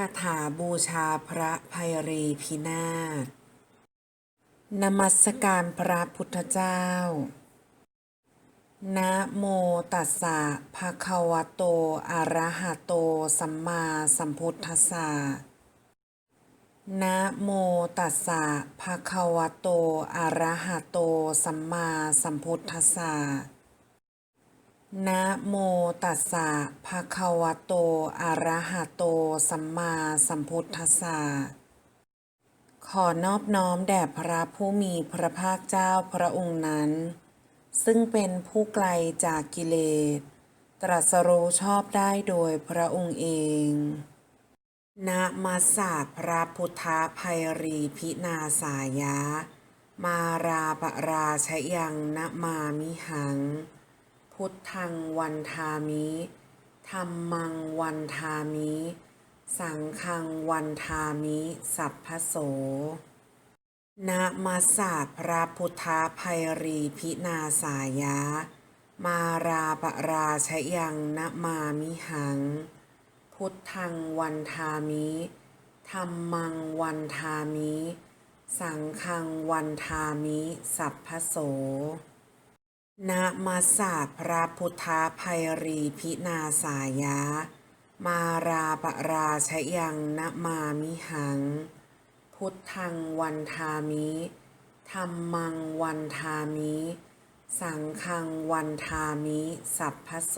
คาถาบูชาพระภัยรีพินาศนมัสการพระพุทธเจ้า นะโมตัสสะภะคะวะโต อะระหะโต สัมมาสัมพุทธัสสะ นะโมตัสสะภะคะวะโต อะระหะโต สัมมาสัมพุทธัสสะ นะโมตัสสะภะคะวะโต อะระหะโต สัมมาสัมพุทธัสสะ ขอนอบน้อมแด่พระผู้มีพระภาคเจ้าพระองค์นั้น ซึ่งเป็นผู้ไกลจากกิเลส ตรัสรู้ชอบได้โดยพระองค์เอง นะมาสาพระพุทธภัยรีพินาสายะ มาราปราชยังนะมามิหัง พุทธังวันทามิธรรมังวันทามิ สังฆังวันทามิ สัพพโสนะมาสาพระพุทธภัยรีพินาสายะ มาราปราชยังนะมามิหัง พุทธังวันทามิธรรมังวันทามิ สังฆังวันทามิ สัพพโส นะมาสาพระพุทธภัยรีพินาสายะ มาราปราชยังนะมามิหัง พุทธังวันทามิธรรมังวันทามิ สังฆังวันทามิ สัพพโส